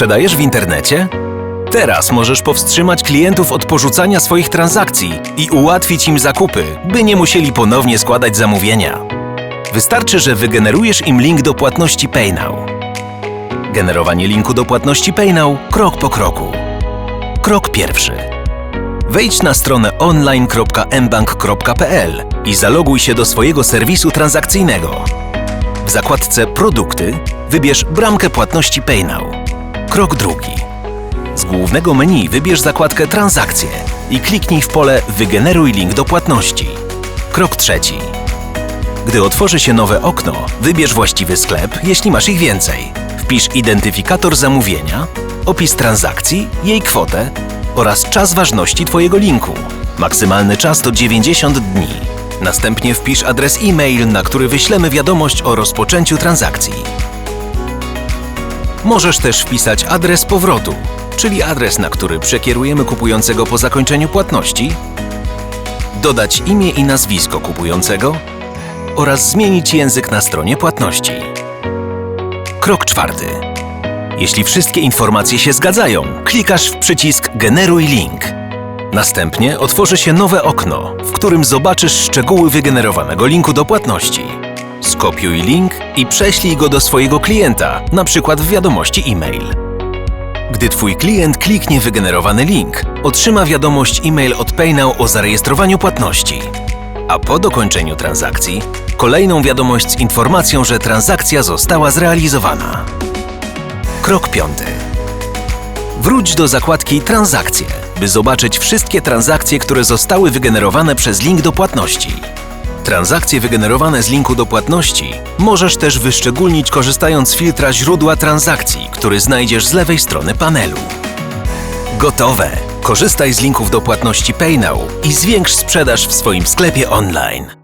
Sprzedajesz w internecie? Teraz możesz powstrzymać klientów od porzucania swoich transakcji i ułatwić im zakupy, by nie musieli ponownie składać zamówienia. Wystarczy, że wygenerujesz im link do płatności PayNow. Generowanie linku do płatności PayNow krok po kroku. Krok pierwszy. Wejdź na stronę online.mbank.pl i zaloguj się do swojego serwisu transakcyjnego. W zakładce Produkty wybierz bramkę płatności PayNow. Krok drugi. Z głównego menu wybierz zakładkę Transakcje i kliknij w pole Wygeneruj link do płatności. Krok trzeci. Gdy otworzy się nowe okno, wybierz właściwy sklep, jeśli masz ich więcej. Wpisz identyfikator zamówienia, opis transakcji, jej kwotę oraz czas ważności Twojego linku. Maksymalny czas to 90 dni. Następnie wpisz adres e-mail, na który wyślemy wiadomość o rozpoczęciu transakcji. Możesz też wpisać adres powrotu, czyli adres, na który przekierujemy kupującego po zakończeniu płatności, dodać imię i nazwisko kupującego oraz zmienić język na stronie płatności. Krok czwarty. Jeśli wszystkie informacje się zgadzają, klikasz w przycisk Generuj link. Następnie otworzy się nowe okno, w którym zobaczysz szczegóły wygenerowanego linku do płatności. Skopiuj link i prześlij go do swojego klienta, przykład w wiadomości e-mail. Gdy Twój klient kliknie wygenerowany link, otrzyma wiadomość e-mail od PayNow o zarejestrowaniu płatności. A po dokończeniu transakcji, kolejną wiadomość z informacją, że transakcja została zrealizowana. Krok piąty. Wróć do zakładki Transakcje, by zobaczyć wszystkie transakcje, które zostały wygenerowane przez link do płatności. Transakcje wygenerowane z linku do płatności możesz też wyszczególnić korzystając z filtra źródła transakcji, który znajdziesz z lewej strony panelu. Gotowe! Korzystaj z linków do płatności PayNow i zwiększ sprzedaż w swoim sklepie online.